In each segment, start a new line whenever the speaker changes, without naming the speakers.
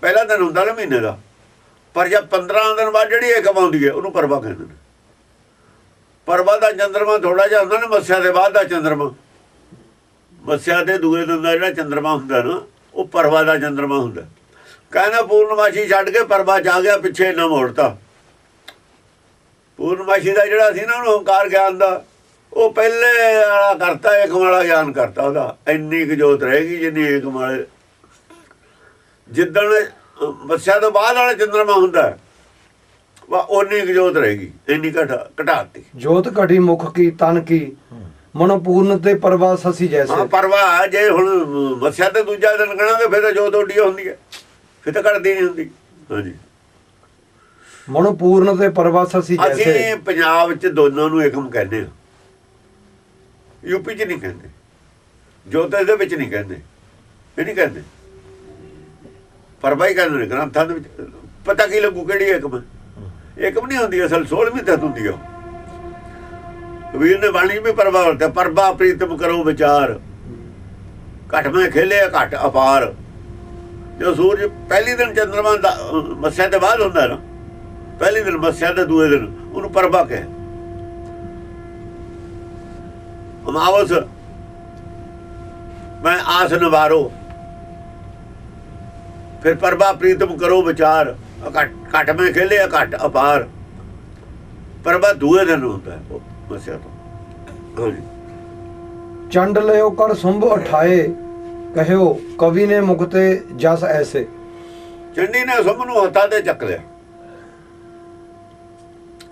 ਪਹਿਲਾ ਦਿਨ ਹੁੰਦਾ ਨਾ ਮਹੀਨੇ ਦਾ। ਪਰ ਜਦ 15 ਦਿਨ ਬਾਅਦ ਜਿਹੜੀ ਏਕਮ ਆਉਂਦੀ ਹੈ, ਉਹਨੂੰ ਪਰਵਾ ਕਹਿੰਦੇ ਨੇ। ਪਰਵਾ ਦਾ ਚੰਦਰਮਾ ਥੋੜਾ ਜਿਹਾ ਹੁੰਦਾ ਨਾ, ਮੱਸਿਆ ਦੇ ਬਾਅਦ ਦਾ ਚੰਦਰਮਾ। ਮੱਸਿਆ ਦੇ ਦੂਏ ਦਿਨ ਦਾ ਜਿਹੜਾ ਚੰਦਰਮਾ ਹੁੰਦਾ ਨਾ, ਉਹ ਪਰਵਾ ਦਾ ਚੰਦਰਮਾ ਹੁੰਦਾ। ਕਹਿੰਦਾ ਪੂਰਨਮਾਸ਼ੀ ਛੱਡ ਕੇ ਪਰਵਾ ਜਾ ਗਿਆ, ਪਿੱਛੇ ਨਾ ਮੋੜਤਾ। ਪੂਰਨਮਾਸ਼ੀ ਦਾ ਜਿਹੜਾ ਸੀ ਨਾ, ਉਹਨੂੰ ਹੰਕਾਰ ਗਿਆਨ ਦਾ, ਉਹ ਪਹਿਲੇ ਵਾਲਾ ਕਰਤਾ ਏਕਮ ਵਾਲਾ ਗਿਆਨ ਕਰਤਾ ਉਹਦਾ। ਇੰਨੀ ਕੁ ਜੋਤ ਰਹੇਗੀ ਜਿੰਨੀ ਏਕਮ ਵਾਲੇ ਜਿੱਦਣ ਮੱਸਿਆ ਤੋਂ ਬਾਅਦ ਵਾਲਾ ਚੰਦਰਮਾ ਹੁੰਦਾ ਹੈ, ਵਾ ਉਨੀ ਕੁ ਜੋਤ ਰਹੇਗੀ ਇੰਨੀ ਘਟਾ ਘਟਾਤੀ।
ਜੋਤ ਘਟੀ ਮੁਖ ਕੀ ਤਨ ਕੀ ਮਨੋ ਪੂਰਨ ਤੇ ਪਰਵਾਸ ਅਸੀਂ
ਹਾਂ
ਜੈਸੇ
ਪਰਵਾ ਜੇ ਹੁਣ ਮੱਸਿਆ ਤੇ ਦੂਜਾ ਦਿਨ ਕਹਾਂਗੇ ਫਿਰ ਤਾਂ ਜੋਤ ਓਡੀ ਹੁੰਦੀ ਹੈ ਫਿਰ ਤਾਂ ਘਟਦੀ ਨਹੀਂ ਹੁੰਦੀ। ਹਾਂਜੀ।
ਮਨੋ ਪੂਰਨ ਤੇ ਪਰਵਾਸ ਅਸੀਂ ਜੈਸੇ।
ਅਸੀਂ ਪੰਜਾਬ ਵਿੱਚ ਦੋਨਾਂ ਨੂੰ ਏਕਮ ਕਹਿੰਦੇ ਹਾਂ। ਯੂਪੀ 'ਚ ਨਹੀਂ ਕਹਿੰਦੇ। ਜੋਤਿਸ਼ ਦੇ ਵਿੱਚ ਨਹੀਂ ਕਹਿੰਦੇ। ਇਹ ਨਹੀਂ ਕਹਿੰਦੇ। ਪਰਵਾ ਹੀ ਕਹਿੰਦੇ ਨੇ ਗ੍ਰੰਥਾਂ ਦੇ ਵਿੱਚ ਪਤਾ ਕੀ ਲੱਗੂ ਕਿਹੜੀ ਏਕਮ ਏਕਮ ਨਹੀਂ ਹੁੰਦੀ, ਅਸਲ 16ਵੀਂ ਤੱਕ ਹੁੰਦੀ ਆ ਕਬੀਰ ਨੇ ਬਾਣੀ ਵੀ ਪਰਵਾ ਵਰਤਿਆ ਪਰਵਾ ਪ੍ਰੀਤਮ ਕਰੋ ਵਿਚਾਰ। ਘਟ ਮੈਂ ਖੇਲੇ ਘਟ ਅਪਾਰ। ਜੋ ਸੂਰਜ ਪਹਿਲੀ ਦਿਨ ਚੰਦਰਮਾ ਦਾ ਮੱਸਿਆ ਦੇ ਬਾਅਦ ਹੁੰਦਾ ਨਾ, ਪਹਿਲੇ ਦਿਨ ਮੱਸਿਆ ਦੇ ਦੂਏ ਦਿਨ, ਉਹਨੂੰ ਪਰਵਾ ਕਹੇ। ਅਮਾਵਸ, ਮੈਂ ਆਸ ਨਿਵਾਰੋ। ਫਿਰ ਪਰਬਾ ਪ੍ਰੀਤਮ ਕਰੋ ਵਿਚਾਰ। ਘਟ ਘਟ ਮੈਂ ਖੇਲੇ ਘਟ ਅਪਾਰ। ਪਰਬਾ ਦੂਏ ਦਿਨ ਹੁੰਦਾ ਉਹ ਮੱਸਿਆ ਤੋਂ।
ਚੰਡ ਲਿਓ ਕਰ ਸੁੰਭ ਉਠਾਏ ਕਹਿਓ ਕਵੀ ਨੇ ਮੁਖ ਤੇ ਜਸ ਐਸੇ।
ਚੰਡੀ ਨੇ ਸਭ ਨੂੰ ਹੱਥਾਂ ਤੇ ਚੱਕ ਲਿਆ।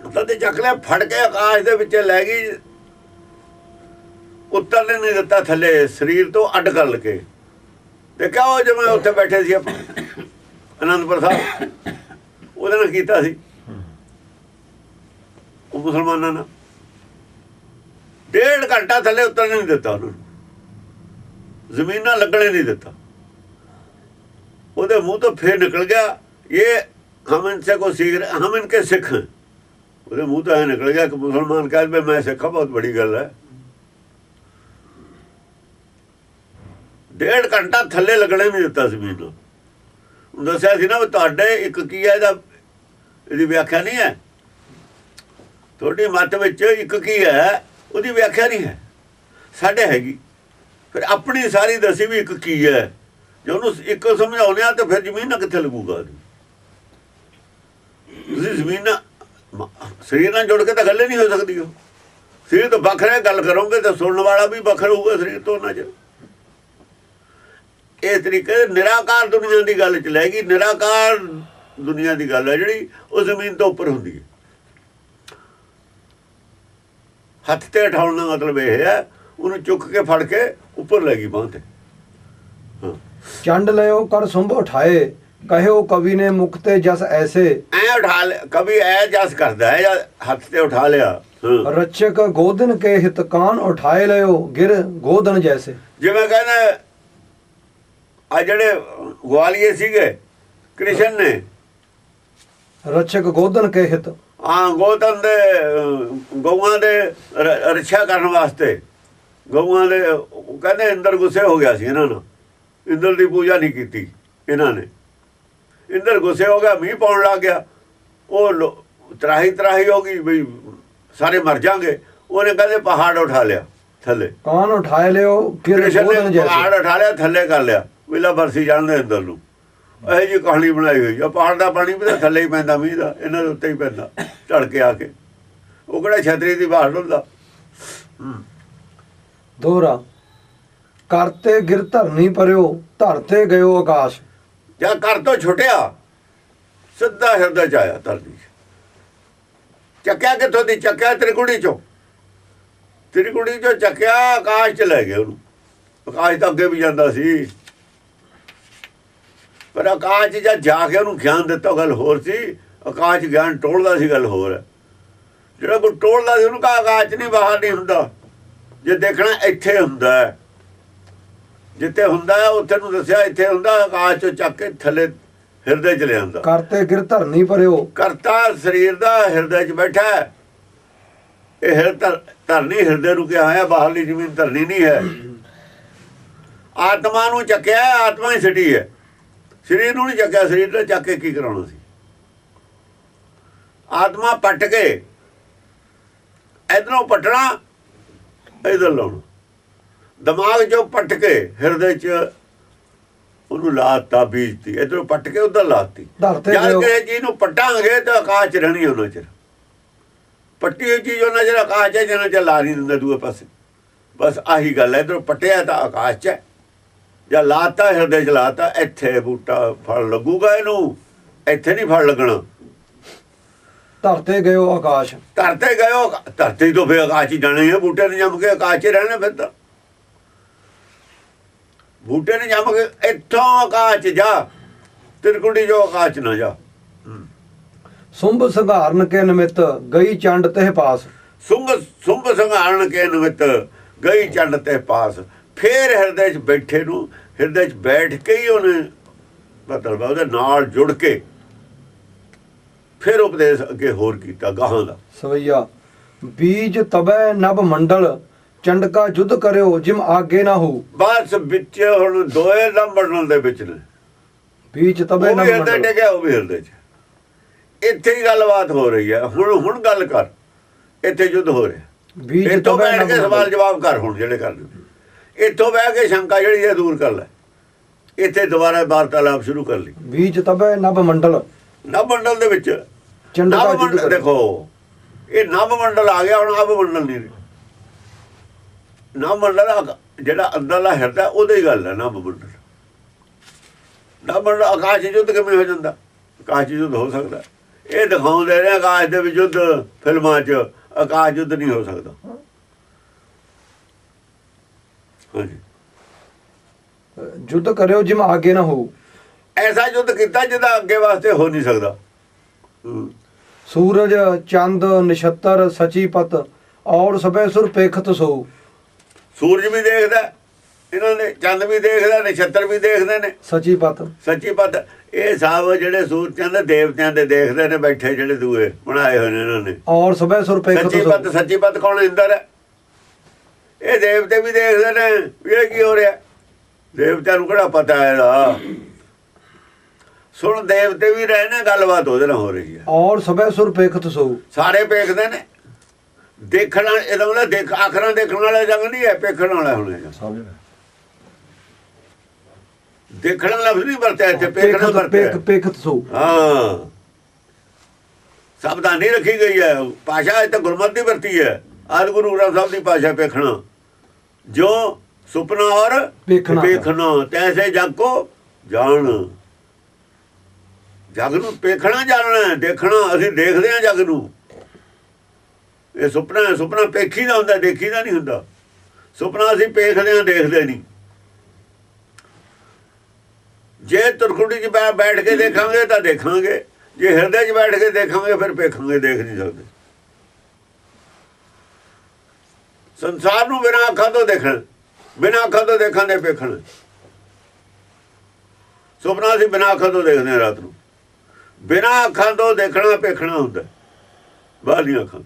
ਹੱਥਾਂ ਤੇ ਚੱਕ ਲਿਆ ਫੜ ਕੇ ਆਕਾਸ਼ ਦੇ ਵਿੱਚ ਲੈ ਗਈ। ਉੱਤਰਨੇ ਨਹੀਂ ਦਿੱਤਾ ਥੱਲੇ ਸਰੀਰ ਤੋਂ ਅੱਡ ਕਰ ਲਕੇ। ਤੇ ਦੇਖਿਆ ਉਹ ਜਿਵੇਂ ਉੱਥੇ ਬੈਠੇ ਸੀ ਆਪਾਂ? ਅਨੰਦਪੁਰ ਸਾਹਿਬ। ਉਹਦੇ ਨਾਲ ਕੀਤਾ ਸੀ। ਉਹ ਮੁਸਲਮਾਨਾਂ ਨਾਲ। ਡੇਢ ਘੰਟਾ ਥੱਲੇ ਉਤਰ ਨਹੀਂ ਦਿੱਤਾ ਉਹਨੂੰ ਜ਼ਮੀਨ ਨਾਲ ਲੱਗਣੇ ਨਹੀਂ ਦਿੱਤਾ। ਉਹਦੇ ਮੂੰਹ ਤੋਂ ਫੇਰ ਨਿਕਲ ਗਿਆ, ਇਹ ਹਮ ਇਨਸੇ ਕੋ ਸਿੱਖ ਹਮ ਇਨਕੇ ਸਿੱਖ ਉਹਦੇ ਮੂੰਹ ਤੋਂ ਇਹ ਨਿਕਲ ਗਿਆ ਕਿ ਮੁਸਲਮਾਨ ਕਹਿੰਦੇ, ਮੈਂ ਸਿੱਖਾ, ਬਹੁਤ ਬੜੀ ਗੱਲ ਹੈ। ਡੇਢ ਘੰਟਾ ਥੱਲੇ ਲੱਗਣੇ ਨਹੀਂ ਦਿੱਤਾ ਜ਼ਮੀਨ ਨੂੰ ਦੱਸਿਆ ਸੀ ਨਾ ਵੀ ਤੁਹਾਡੇ ਇੱਕ ਕੀ ਹੈ ਇਹਦਾ, ਇਹਦੀ ਵਿਆਖਿਆ ਨਹੀਂ ਹੈ। ਤੁਹਾਡੀ ਮੱਤ ਵਿੱਚ ਇੱਕ ਕੀ ਹੈ, ਉਹਦੀ ਵਿਆਖਿਆ ਨਹੀਂ ਹੈ। ਸਾਡੇ ਹੈਗੀ। ਫਿਰ ਆਪਣੀ ਸਾਰੀ ਦੱਸੀ ਵੀ ਇੱਕ ਕੀ ਹੈ। ਜੇ ਉਹਨੂੰ ਇੱਕ ਸਮਝਾਉਂਦੇ ਆ ਤਾਂ ਫਿਰ ਜ਼ਮੀਨ ਕਿੱਥੇ ਲੱਗੂਗਾ ਉਹਦੀ? ਤੁਸੀਂ ਜ਼ਮੀਨ ਨਾਲ ਸਰੀਰ ਨਾਲ ਜੁੜ ਕੇ ਤਾਂ ਗੱਲ ਨਹੀਂ ਹੋ ਸਕਦੀ ਉਹ। ਸਰੀਰ ਤੋਂ ਵੱਖਰੇ ਗੱਲ ਕਰੋਗੇ ਤਾਂ ਸੁਣਨ ਵਾਲਾ ਵੀ ਵੱਖਰਾ ਹੋਊਗਾ ਸਰੀਰ ਤੋਂ ਨਾ ਚ। ਇਹ ਤਰੀਕੇ ਨਿਰਾਕਾਰ ਦੁਨੀਆ ਦੀ ਗੱਲ ਚ ਲੈ ਗਈ। ਨਿਰਾਕਾਰ ਦੁਨੀਆ ਦੀ ਗੱਲ ਹੈ ਜਿਹੜੀ ਉਹ ਜ਼ਮੀਨ ਤੋਂ ਉੱਪਰ ਹੁੰਦੀ ਹੈ। ਹੱਥ ਤੇ ਉਠਾਉਣ ਦਾ ਮਤਲਬ ਇਹ ਹੈ ਉਹਨੂੰ ਚੁੱਕ ਕੇ ਫੜ ਕੇ ਉੱਪਰ ਲੈ ਗਈ ਬਾਂਹ ਤੇ।
ਚੰਡ ਲਿਓ ਕਰ ਸੁੰਭ ਉਠਾਏ। ਕਹਿਓ ਕਵੀ ਨੇ ਮੁਖ ਤੇ ਜਸ ਐਸੇ।
ਐ ਉਠਾ ਕभी ਐ ਜਸ ਕਰਦਾ ਹੈ ਜਾਂ ਹੱਥ ਤੇ ਉਠਾ ਲਿਆ।
ਰਚਕ ਗੋਦਨ ਕੇ ਹਿਤ ਕਾਨ ਉਠਾਏ ਲਿਓ ਗਿਰ ਗੋਦਨ ਜੈਸੇ।
ਜਿਵੇਂ ਕਹਿੰਦੇ ਆ ਜਿਹੜੇ ਗਵਾਲੀਏ ਸੀਗੇ ਕ੍ਰਿਸ਼ਨ ਨੇ।
ਰਚਕ ਗੋਦਨ ਕੇ ਹਿਤ।
ਆ ਗੋਤਮ ਦੇ ਗਊਆਂ ਦੇ ਰੱਖਿਆ ਕਰਨ ਵਾਸਤੇ। ਗਊਆਂ ਦੇ ਕਹਿੰਦੇ ਇੰਦਰ ਗੁੱਸੇ ਹੋ ਗਿਆ ਸੀ ਇਹਨਾਂ ਨੂੰ ਇੰਦਰ ਦੀ ਪੂਜਾ ਨਹੀਂ ਕੀਤੀ ਇਹਨਾਂ ਨੇ। ਇੰਦਰ ਗੁੱਸੇ ਹੋ ਗਿਆ ਮੀਂਹ ਪਾਉਣ ਲੱਗ ਗਿਆ। ਉਹ ਤਰਾਹੀ ਤਰਾਹੀ ਹੋ ਗਈ ਵੀ ਸਾਰੇ ਮਰ ਜਾਣਗੇ। ਉਹਨੇ ਕਹਿੰਦੇ ਪਹਾੜ ਉਠਾ ਲਿਆ ਥੱਲੇ।
ਕਾਨ ਉਠਾਏ ਲਿਓ ਗੋਦਨ
ਨੇ ਪਹਾੜ ਉਠਾ ਲਿਆ ਥੱਲੇ ਕਰ ਲਿਆ। ਵਿਲਾ ਬਰਸੀ ਜਾਣਦੇ ਅੰਦਰ ਨੂੰ। ਇਹ ਜੀ ਕਹਾਣੀ ਬਣਾਈ ਹੋਈ ਆ। ਪਹਾੜ ਦਾ ਪਾਣੀ ਵੀ ਤਾਂ ਥੱਲੇ ਹੀ ਪੈਂਦਾ ਮੀਂਹ ਦਾ। ਇਹਨਾਂ ਦੇ ਉੱਤੇ ਹੀ ਪੈਂਦਾ ਝੜ ਕੇ ਆ ਕੇ। ਉਹ ਕਿਹੜਾ ਛਤਰੀ ਦੀ ਬਾਹਰ ਹੁੰਦਾ?
ਦੋਹਰਾ ਕਰਤੇ ਗਿਰ ਧਰਨੀ ਪਰਿਓ ਧਰਤੇ ਗਇਓ ਆਕਾਸ਼।
ਜਾਂ ਘਰ ਤੋਂ ਛੁੱਟਿਆ ਸਿੱਧਾ ਹਿਰਦੇ ਚ ਆਇਆ ਧਰਤੀ 'ਚ। ਚੱਕਿਆ ਕਿੱਥੋਂ ਦੀ? ਚੱਕਿਆ ਤ੍ਰਿਕੁੜੀ ਚੋਂ। ਤ੍ਰਿਕੁੜੀ ਚੋਂ ਚੱਕਿਆ ਆਕਾਸ਼ ਚ ਲੈ ਗਏ ਉਹਨੂੰ। ਆਕਾਸ਼ ਤਾਂ ਅੱਗੇ ਵੀ ਜਾਂਦਾ ਸੀ। ਪਰ ਆਕਾਸ਼ 'ਚ ਜਦ ਜਾ ਕੇ ਉਹਨੂੰ ਗਿਆਨ ਦਿੱਤਾ ਗੱਲ ਹੋਰ ਸੀ ਆਕਾਸ਼ ਗਿਆਨ ਟੋਲਦਾ ਸੀ ਗੱਲ ਹੋਰ। ਹੈ ਜਿਹੜਾ ਕੋਈ ਟੋਲਦਾ ਸੀ ਉਹਨੂੰ ਕਹਾ ਆਕਾਸ਼ ਨਹੀਂ ਬਾਹਰ ਨਹੀਂ ਹੁੰਦਾ। ਜੇ ਦੇਖਣਾ ਇੱਥੇ ਹੁੰਦਾ ਹੈ। ਜਿੱਥੇ ਹੁੰਦਾ ਹੈ ਉੱਥੇ ਨੂੰ ਦੱਸਿਆ ਇੱਥੇ ਹੁੰਦਾ ਆਕਾਸ਼ 'ਚੋਂ ਚੱਕ ਕੇ ਥੱਲੇ ਹਿਰਦੇ 'ਚ ਲਿਆਂਦਾ।
ਕਰਤੇ ਗਿਰ ਧਰਨੀ ਪਰਿਓ।
ਕਰਤਾ ਸਰੀਰ ਦਾ ਹਿਰਦੇ 'ਚ ਬੈਠਾ ਹੈ। ਇਹ ਹਿਰਦ ਧਰਨੀ ਹਿਰਦੇ ਨੂੰ ਕਿਹਾ ਹੈ ਬਾਹਰਲੀ ਜ਼ਮੀਨ ਧਰਨੀ ਨਹੀਂ ਹੈ। ਆਤਮਾ ਨੂੰ ਚੱਕਿਆ ਆਤਮਾ ਹੀ ਸਿੱਟੀ ਹੈ। ਸਰੀਰ ਨੂੰ ਨਹੀਂ ਚੱਕਿਆ ਸਰੀਰ ਨੇ ਚੱਕ ਕੇ ਕੀ ਕਰਾਉਣਾ ਸੀ? ਆਤਮਾ ਪੱਟ ਕੇ ਇਧਰੋਂ ਪਟਣਾ ਇਧਰ ਲਾਉਣਾ। ਦਿਮਾਗ ਚੋਂ ਪੱਟ ਕੇ ਹਿਰਦੇ 'ਚ ਉਹਨੂੰ ਲਾਤਾ ਬੀਜਤੀ। ਇਧਰੋਂ ਪੱਟ ਕੇ ਉਧਰ ਲਾਤੀ। ਜਦ ਕਿਸੇ ਚੀਜ਼ ਨੂੰ ਪੱਟਾਂਗੇ ਤਾਂ ਆਕਾਸ਼ 'ਚ ਰਹਿਣੀ ਉਹਨਾਂ ਚਿਰ। ਪੱਟੀ ਹੋਈ ਚੀਜ਼ ਉਹਨਾਂ ਚਿਰ ਆਕਾਸ਼ 'ਚ ਹੈ, ਜਿੰਨਾ ਚਿਰ ਲਾ ਨਹੀਂ ਦਿੰਦਾ ਦੂਏ ਪਾਸੇ। ਬਸ ਆਹੀ ਗੱਲ ਹੈ ਇਧਰੋਂ ਪੱਟਿਆ ਤਾਂ ਆਕਾਸ਼ 'ਚ ਹੈ। ਜਾਂ ਲਾਤਾ ਹਿਰਦੇ 'ਚ ਲਾਤਾ ਇੱਥੇ ਬੂਟਾ ਫਲ ਲੱਗੂਗਾ ਇਹਨੂੰ। ਇੱਥੇ ਨਹੀਂ ਫਲ ਲੱਗਣਾ।
ਧਰਤੇ ਗਇਓ ਆਕਾਸ਼।
ਧਰਤੇ ਗਇਓ ਧਰਤੀ ਤੋਂ ਫੇ ਆਕਾਸ਼ 'ਚ ਜਾਣੇ ਹੈ ਬੂਟੇ ਨੇ ਜੰਮ ਕੇ ਆਕਾਸ਼ 'ਚ ਰਹਿਣਾ ਫਿਰ ਤਾਂ। ਬੂਟੇ ਨੇ ਜੰਮ ਕੇ ਇੱਥੋਂ ਆਕਾਸ਼ 'ਚ ਜਾ ਤਿਰਕੁੰਡੀ ਜੋ ਆਕਾਸ਼ ਨਾ ਜਾ।
ਸੁੰਭ ਸੰਘਾਰਨ ਕੇ ਨਿਮਿਤ ਗਈ ਚੰਡ ਤਹਿ ਪਾਸ।
ਸੁੰਭ ਸੁੰਭ ਸੰਘਾਰਨ ਕੇ ਨਿਮਿਤ ਗਈ ਚੰਡ ਤੇ ਪਾਸ। ਫੇਰ ਹਿਰਦੇ 'ਚ ਬੈਠੇ ਨੂੰ ਹਿਰਦੇ 'ਚ ਬੈਠ ਕੇ ਹੀ ਉਹਨੇ ਮਤਲਬ ਉਹਦੇ ਨਾਲ ਜੁੜ ਕੇ ਫਿਰ ਉਪਦੇਸ਼ ਅੱਗੇ ਹੋਰ ਕੀਤਾ ਗਾਹਾਂ ਦਾ।
ਸਵਈਆ ਬੀਜ ਤਬੈ ਨਭ ਮੰਡਲ ਚੰਡਕਾ ਜੁਧ ਕਰਿਓ ਜਿਮ ਆਗੇ ਨਾ ਹੋ।
ਬਸ ਵਿੱਚ ਹੁਣ ਦੋਏ ਲੰਬੜਨ ਦੇ ਵਿੱਚ ਨੇ।
ਬੀਜ ਤਬੈ
ਉਹ
ਨਭ ਮੰਡਲ।
ਟਿਕਿਆ ਉਹ ਹਿਰਦੇ 'ਚ। ਇੱਥੇ ਹੀ ਗੱਲਬਾਤ ਹੋ ਰਹੀ ਹੈ ਹੁਣ ਹੁਣ ਗੱਲ ਕਰ। ਇੱਥੇ ਯੁੱਧ ਹੋ ਰਿਹਾ।
ਬੀਜ ਤਬੈ ਨਭ
ਸਵਾਲ
ਮੰਡਲ।
ਜਵਾਬ ਕਰ ਹੁਣ ਜਿਹੜੇ ਕਰਨੇ ਇੱਥੋਂ ਬਹਿ ਕੇ ਸ਼ੰਕਾ ਜਿਹੜੀ ਹੈ ਦੂਰ ਕਰ ਲੈ। ਇੱਥੇ ਦੁਬਾਰਾ ਵਾਰਤਾਲਾਪ ਸ਼ੁਰੂ ਕਰ ਲਈ।
ਬੀਜ ਤਬੈ ਨਭ ਮੰਡਲ।
ਨਵ ਮੰਡਲ ਦੇ ਵਿੱਚ।
ਜੁਧ
ਮੰਡਲ ਦੇਖੋ ਇਹ ਨਵ ਮੰਡਲ ਆ ਗਿਆ ਹੁਣ ਅਬ ਮੰਡਲ ਨਹੀਂ ਨਵ ਮੰਡਲ ਆ- ਜਿਹੜਾ ਅੰਦਰਲਾ ਹਿਰਦਾ ਉਹਦੇ ਹੀ ਗੱਲ ਹੈ ਨਵ ਮੰਡਲ। ਨਵ ਮੰਡਲ ਆਕਾਸ਼ ਯੁੱਧ ਕਿਵੇਂ ਹੋ ਜਾਂਦਾ? ਆਕਾਸ਼ ਯੁੱਧ ਹੋ ਸਕਦਾ। ਇਹ ਦਿਖਾਉਂਦੇ ਨੇ ਆਕਾਸ਼ ਦੇ ਵਿੱਚ ਯੁੱਧ ਫਿਲਮਾਂ 'ਚ ਆਕਾਸ਼ ਯੁੱਧ ਨਹੀਂ ਹੋ ਸਕਦਾ। ਹਾਂਜੀ।
ਜੁਧ ਕਰਿਓ ਜਿਮ ਆਗੇ ਨਾ ਹੋ
ਐਸਾ ਯੁੱਧ ਕੀਤਾ ਜਿਹਦਾ ਅੱਗੇ ਵਾਸਤੇ ਹੋ ਨਹੀਂ ਸਕਦਾ।
ਸੂਰਜ ਚੰਦ ਨਛੱਤਰ ਸਚੀਪਤ ਔਰ ਸਭੈ ਸੁਰ ਪੇਖਤ ਸੋ।
ਸੂਰਜ ਵੀ ਦੇਖਦਾ ਇਹਨਾਂ ਨੇ ਚੰਦ ਵੀ ਦੇਖਦਾ ਨਛੱਤਰ ਵੀ ਦੇਖਦੇ ਨੇ।
ਸਚੀਪਤ
ਸੱਚੀ ਪਤ ਇਹ ਸਭ ਜਿਹੜੇ ਸੂਰਜ ਚੰਦ ਦੇਵਤਿਆਂ ਦੇ ਦੇਖਦੇ ਨੇ ਬੈਠੇ ਜਿਹੜੇ ਦੂਏ ਬਣਾਏ ਹੋਏ ਨੇ ਇਹਨਾਂ ਨੇ।
ਔਰ ਸਭੈ ਸੁਰ ਪੇਖਤ
ਸੱਚੀ
ਸੋ।
ਪਤ ਸੱਚੀ ਪਤ ਕੌਣ ਇੰਦਰ ਹੈ ਇਹ ਦੇਵਤੇ ਵੀ ਦੇਖਦੇ ਨੇ ਵੀ ਇਹ ਕੀ ਹੋ ਰਿਹਾ। ਦੇਵਤਿਆਂ ਨੂੰ ਕਿਹੜਾ ਪਤਾ ਹੈ ਇਹਦਾ? ਸੁਣ ਦੇਵਤੇ ਵੀ ਰਹੇ ਨੇ ਗੱਲਬਾਤ ਉਹਦੇ ਨਾਲ ਹੋ ਰਹੀ ਹੈ।
ਔਰ ਸਭੈ ਸੁਰ ਪੇਖਤ ਸੋ।
ਸਾਰੇ ਵੇਖਦੇ ਨੇ। ਦੇਖਣ ਇਹਦਾ ਮਤਲਬ ਦੇਖ ਆਖਰਾਂ ਦੇਖਣ ਵਾਲਾ ਜੰਗ ਨਹੀਂ ਹੈ ਵੇਖਣ ਵਾਲਾ ਹੁਣ ਇਹ। ਦੇਖਣ ਲਫ਼ਜ਼ ਨਹੀਂ ਵਰਤਿਆ ਇੱਥੇ
ਪੇਖਤ
ਵਰਤਿਆ।
ਪੇਖ ਪੇਖਤ ਸੋ।
ਹਾਂ। ਸਾਵਧਾਨੀ ਰੱਖੀ ਗਈ ਹੈ। ਭਾਸ਼ਾ ਇਹ ਤਾਂ ਗੁਰਮਤਿ ਦੀ ਵਰਤੀ ਹੈ। ਆਦ ਗੁਰੂ ਗ੍ਰੰਥ ਸਾਹਿਬ ਦੀ ਭਾਸ਼ਾ ਵੇਖਣਾ ਜੋ ਸੁਪਨਾ ਔਰ
ਵੇਖਣਾ।
ਤੈਸੇ ਜਗ ਕੋ ਜਾਣ। ਜਗ ਨੂੰ ਵੇਖਣਾ ਜਾਣਨਾ ਦੇਖਣਾ ਅਸੀਂ ਦੇਖਦੇ ਹਾਂ ਜਗ ਨੂੰ। ਇਹ ਸੁਪਨਾ ਹੈ ਸੁਪਨਾ ਪੇਖੀ ਦਾ ਹੁੰਦਾ ਦੇਖੀ ਦਾ ਨਹੀਂ ਹੁੰਦਾ। ਸੁਪਨਾ ਅਸੀਂ ਵੇਖਦੇ ਹਾਂ ਦੇਖਦੇ ਨਹੀਂ। ਜੇ ਤੁਰਖੁੰਡੀ 'ਚ ਬੈਠ ਕੇ ਦੇਖਾਂਗੇ ਤਾਂ ਦੇਖਾਂਗੇ। ਜੇ ਹਿਰਦੇ 'ਚ ਬੈਠ ਕੇ ਦੇਖਾਂਗੇ ਫਿਰ ਵੇਖਾਂਗੇ ਦੇਖ ਨਹੀਂ ਸਕਦੇ। ਸੰਸਾਰ ਨੂੰ ਬਿਨਾਂ ਅੱਖਾਂ ਤੋਂ ਦੇਖਣ ਬਿਨਾਂ ਅੱਖਾਂ ਤੋਂ ਦੇਖਣ ਦੇ ਵੇਖਣ। ਸੁਪਨਾ ਅਸੀਂ ਬਿਨਾਂ ਅੱਖਾਂ ਤੋਂ ਦੇਖਦੇ ਰਾਤ ਨੂੰ। ਬਿਨਾਂ ਅੱਖਾਂ ਤੋਂ ਦੇਖਣਾ ਵੇਖਣਾ ਹੁੰਦਾ। ਬਾਹਲੀਆਂ ਅੱਖਾਂ।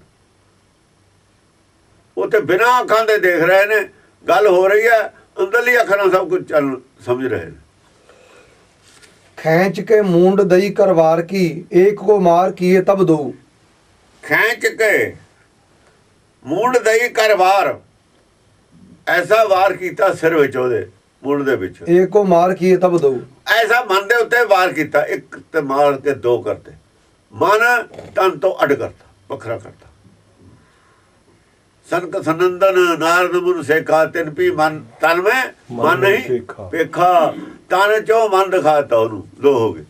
ਉਹ ਤੇ ਬਿਨਾਂ ਅੱਖਾਂ ਦੇ ਦੇਖ ਰਹੇ ਨੇ ਗੱਲ ਹੋ ਰਹੀ ਹੈ ਅੰਦਰਲੀ ਅੱਖਾਂ ਨਾਲ ਸਭ ਕੁਝ ਚੱਲ ਸਮਝ ਰਹੇ ਨੇ।
ਖੈਂਚ ਕੇ ਮੂੰਡ ਦਈ ਕਰਵਾਰ ਕੀ ਏਕ ਕੋ ਮਾਰ ਕੀਏ ਤਬ ਦੋ।
ਖੈਂਚ ਕੇ ਮੂੰਡ ਦਈ ਕਰ ਵਾਰ ਐਸਾ ਵਾਰ ਕੀਤਾ ਸਿਰ ਵਿੱਚ ਉਹਦੇ ਮੂੰਡ ਦੇ ਵਿੱਚ।
ਏਕ ਮਾਰ ਕੀਏ ਤਬ ਦੋ।
ਐਸਾ ਮਨ ਦੇ ਉੱਤੇ ਵਾਰ ਕੀਤਾ ਇੱਕ ਤੇ ਮਾਰ ਕੇ ਦੋ ਕਰਤੇ। ਮਨ ਤਨ ਤੋਂ ਅੱਡ ਕਰਤਾ ਵੱਖਰਾ ਕਰਤਾ। ਸੰਕ ਸੰਨੰਦਨ ਨਾਰਦ ਮੁਨ ਸੇਖਾ ਤਿਨ ਪੀ ਮਨ ਤਨ ਮੈਂ ਮਨ ਨਹੀਂ। ਪੇਖਾ। ਤਨ ਚੋਂ ਮਨ ਦਿਖਾਤਾ ਉਹਨੂੰ ਦੋ ਹੋ ਗਏ।